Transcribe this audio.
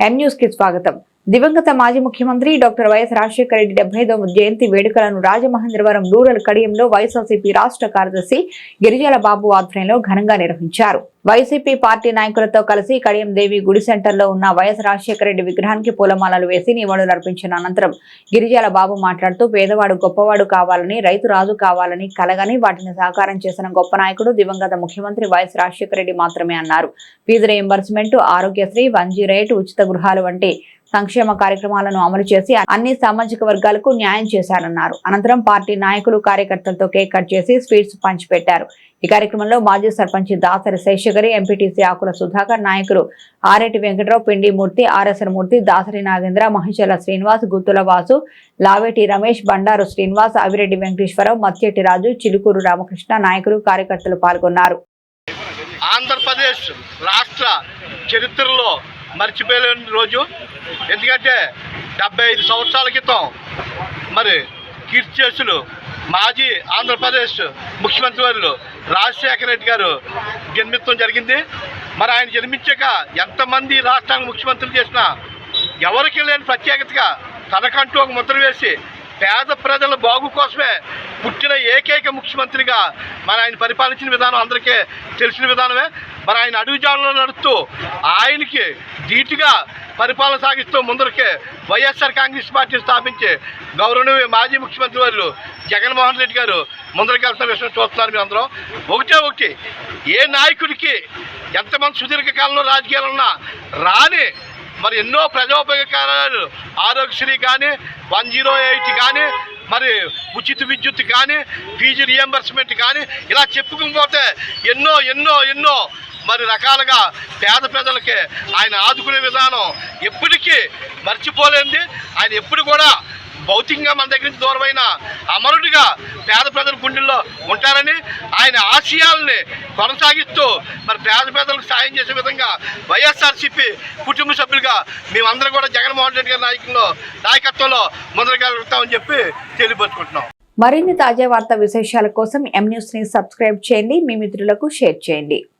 ఎన్ న్యూస్కి స్వాగతం. దివంగత మాజీ ముఖ్యమంత్రి డాక్టర్ వైఎస్ రాజశేఖర రెడ్డి డెబ్బై జయంతి వేడుకలను రాజమహేంద్రవరం రూరల్ కడియంలో వైఎస్ఆర్సీపీ రాష్ట్ర కార్యదర్శి గిరిజాల బాబు ఆధ్వర్యంలో ఘనంగా నిర్వహించారు. వైసీపీ పార్టీ నాయకులతో కలిసి కడియం దేవి గుడి సెంటర్లో ఉన్న వైఎస్ రాజశేఖర రెడ్డి విగ్రహానికి పూలమాలలు వేసి నివాళులు అర్పించిన అనంతరం గిరిజాల బాబు మాట్లాడుతూ పేదవాడు గొప్పవాడు కావాలని రైతు రాజు కావాలని కలగని వాటిని సాకారం చేసిన గొప్ప నాయకుడు దివంగత ముఖ్యమంత్రి వైఎస్ రాజశేఖర రెడ్డి మాత్రమే అన్నారు. Fee reimbursement Aarogyasri one zero ఉచిత గృహాలు వంటి సంక్షేమ కార్యక్రమాలను అమలు చేసి అన్ని సామాజిక వర్గాలకు న్యాయం చేశారన్నారు. అనంతరం పార్టీ నాయకులు కార్యకర్తలతో కేక్ కట్ చేసి స్వీట్స్ పంచిపెట్టారు. ఈ కార్యక్రమంలో మాజీ సర్పంచ్ దాసరి శేషగిరి ఎంపీటీసీ ఆకుల సుధాకర్ నాయకులు ఆరెటి వెంకటరావు పిండి మూర్తి ఆర్ఎస్ఆర్ మూర్తి దాసరి నాగేంద్ర మహిషల శ్రీనివాస్ గుత్తుల వాసు లావేటి రమేష్ బండారు శ్రీనివాస్ అవిరెడ్డి వెంకటేశ్వరరావు మత్యటి రాజు చిలుకూరు రామకృష్ణ నాయకులు కార్యకర్తలు పాల్గొన్నారు. ఆంధ్రప్రదేశ్ రాష్ట్ర చరిత్రలో మర్చిపోలేని రోజు. ఎందుకంటే డెబ్బై ఐదు సంవత్సరాల క్రితం మరి కీర్తిశేషులు మాజీ ఆంధ్రప్రదేశ్ ముఖ్యమంత్రి వారు రాజశేఖర రెడ్డి గారు జన్మించడం జరిగింది. మరి ఆయన జన్మించాక ఎంతమంది రాష్ట్రానికి ముఖ్యమంత్రులు చేసినా ఎవరికి లేని ప్రత్యేకతగా తనకంటూ ఒక ముద్ర వేసి పేద ప్రజల బాగు కోసమే పుట్టిన ఏకైక ముఖ్యమంత్రిగా మరి ఆయన పరిపాలించిన విధానం అందరికీ తెలిసిన విధానమే. మరి ఆయన అడుగుజాడలో నడుస్తూ ఆయనకి ధీటుగా పరిపాలన సాగిస్తూ ముందరికే వైఎస్ఆర్ కాంగ్రెస్ పార్టీ స్థాపించి గౌరవనీయ మాజీ ముఖ్యమంత్రి వారు జగన్మోహన్ రెడ్డి గారు ముందరికెళ్తున్న విషయం చూస్తున్నారు మీరు అందరూ. ఒకటే ఒకటి ఏ నాయకుడికి ఎంతమంది సుదీర్ఘకాలంలో రాజకీయాలు ఉన్నా రాని మరి ఎన్నో ప్రజోపయోగకాలు ఆరోగ్యశ్రీ కానీ వన్ జీరో ఎయిట్ కానీ మరి ఉచిత విద్యుత్ కానీ ఫీజు రియంబర్స్మెంట్ కానీ ఇలా చెప్పుకుపోతే ఎన్నో ఎన్నో ఎన్నో మరి రకాలుగా పేద ప్రజలకి ఆయన ఆదుకునే విధానం ఎప్పటికీ మర్చిపోలేంది ఆయన ఎప్పుడు కూడా భౌతికంగా మన దగ్గర నుంచి దూరమైన అమరుడిగా పేద ప్రజల గుండెల్లో ఉంటారని ఆయన ఆశయాల్ని కొనసాగిస్తూ మరి పేద ప్రజలకు సాయం చేసే విధంగా వైఎస్ఆర్సీపీ కుటుంబ సభ్యులుగా మేమందరం కూడా జగన్మోహన్ రెడ్డి గారి నాయకుల్లో నాయకత్వంలో ముందరగలుగుతామని చెప్పి తెలియపరుచుకుంటున్నాం. మరిన్ని తాజా వార్తా విశేషాల కోసం ఎం న్యూస్ని సబ్స్క్రైబ్ చేయండి. మీ మిత్రులకు షేర్ చేయండి.